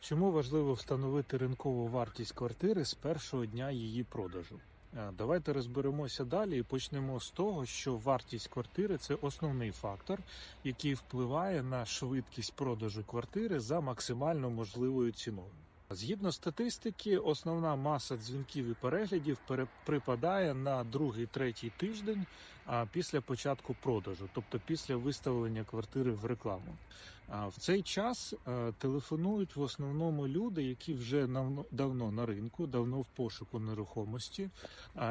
Чому важливо встановити ринкову вартість квартири з першого дня її продажу? Е, Давайте розберемося далі і почнемо з того, що вартість квартири це основний фактор, який впливає на швидкість продажу квартири за максимально можливою ціною. Згідно статистики, основна маса дзвінків і переглядів пере- припадає на другий третій тиждень після початку продажу, тобто після виставлення квартири в рекламу. В цей час е, телефонують в основному люди, які вже давно на ринку, давно в пошуку нерухомості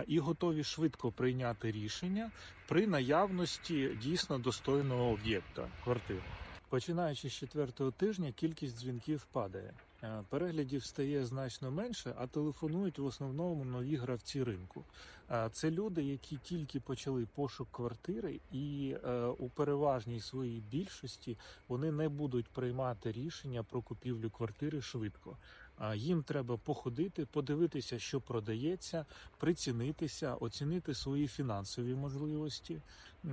і готові швидко прийняти рішення при наявності дійсно достойного об'єкта квартири. Починаючи з четвертого тижня, кількість дзвінків падає. Е, Переглядів стає значно менше, а телефонують в основному нові гравці ринку. Е, Це люди, які тільки почали пошук квартири, і е, у переважній своїй більшості вони не будуть приймати рішення про купівлю квартири швидко. Їм треба походити, подивитися, що продається, прицінитися, оцінити свої фінансові можливості,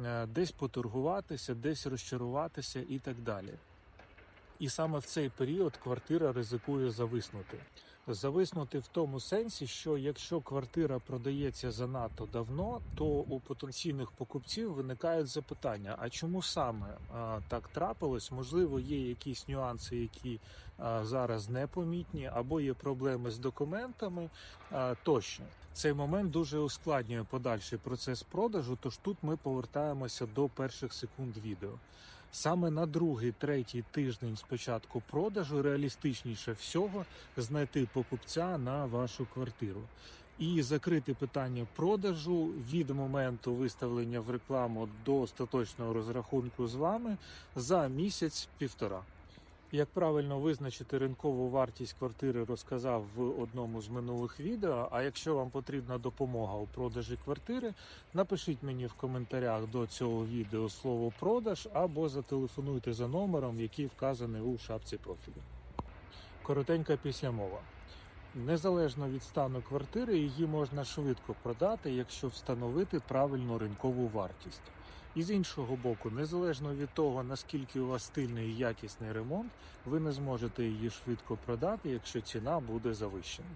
е, десь поторгуватися, десь розчаруватися і так далі. І саме в цей період квартира ризикує зависнути. Зависнути в тому сенсі, що якщо квартира продається занадто давно, то у потенційних покупців виникають запитання: а чому саме так трапилось? Можливо, є якісь нюанси, які зараз непомітні, або є проблеми з документами тощо. Цей момент дуже ускладнює подальший процес продажу. Тож тут ми повертаємося до перших секунд відео. Саме на другий, третій тиждень спочатку продажу реалістичніше всього знайти покупця на вашу квартиру і закрити питання продажу від моменту виставлення в рекламу до остаточного розрахунку з вами за місяць-півтора. Як правильно визначити ринкову вартість квартири, розказав в одному з минулих відео. А якщо вам потрібна допомога у продажі квартири, напишіть мені в коментарях до цього відео слово продаж або зателефонуйте за номером, який вказаний у шапці профілю. Коротенька післямова. Незалежно від стану квартири, її можна швидко продати, якщо встановити правильну ринкову вартість. І з іншого боку, незалежно від того, наскільки у вас стильний і якісний ремонт, ви не зможете її швидко продати, якщо ціна буде завищена.